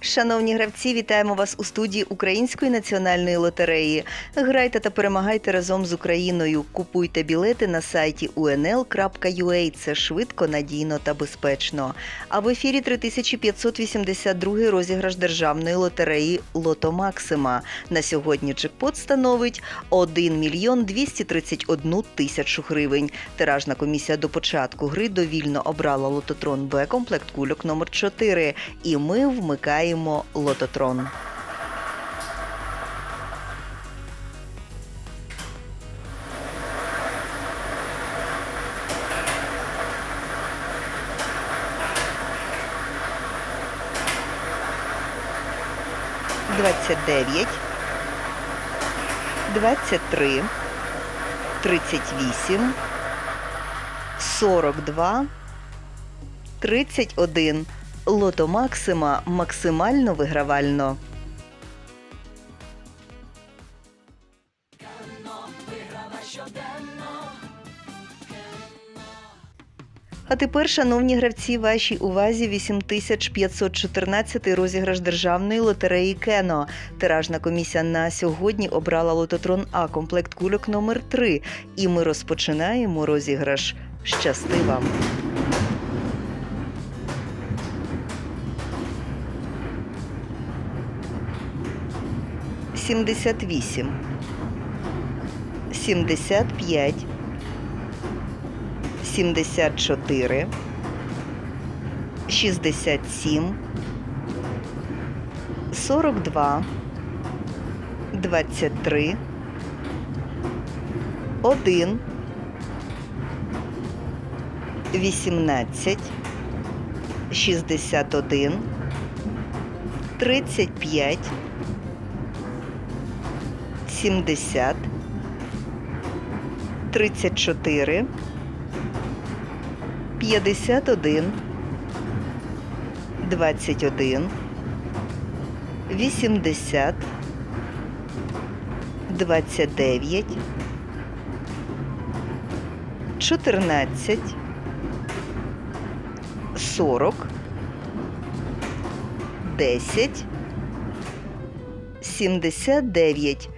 Шановні гравці, вітаємо вас у студії Української національної лотереї. Грайте та перемагайте разом з Україною. Купуйте білети на сайті unl.ua. Це швидко, надійно та безпечно. А в ефірі 3582 розіграш державної лотереї Лото Максима. На сьогодні джекпот становить 1 мільйон 231 тисячу гривень. Тиражна комісія до початку гри довільно обрала лототрон Б комплект кульок номер 4 і ми вмикаємо лототрон. Двадцять дев'ять, двадцять три, тридцять вісім, сорок два, тридцять один. Лото Максима максимально вигравально. А тепер, шановні гравці, вашій увазі 8514 розіграш державної лотереї Кено. Тиражна комісія на сьогодні обрала лототрон А комплект кульок номер 3 І ми розпочинаємо розіграш. Щасти вам! 78, 75, 74, 67, 42, 23, 1, 18, 61, 35, 70, 34, 51, 21, 80, 29, 14, 40, 10, 79.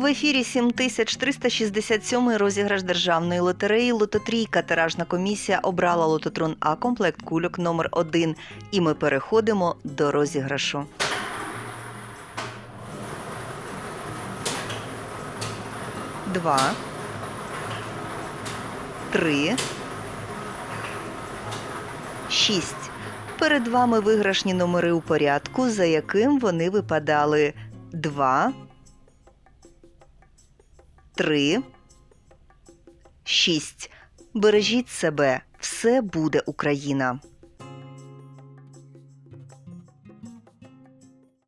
В ефірі 7367 розіграш державної лотереї Лототрійка. Тиражна комісія обрала лототрон А комплект кульок номер 1 І ми переходимо до розіграшу. Два. Три. Шість. Перед вами виграшні номери у порядку, за яким вони випадали. Два три, шість. Бережіть себе, все буде Україна.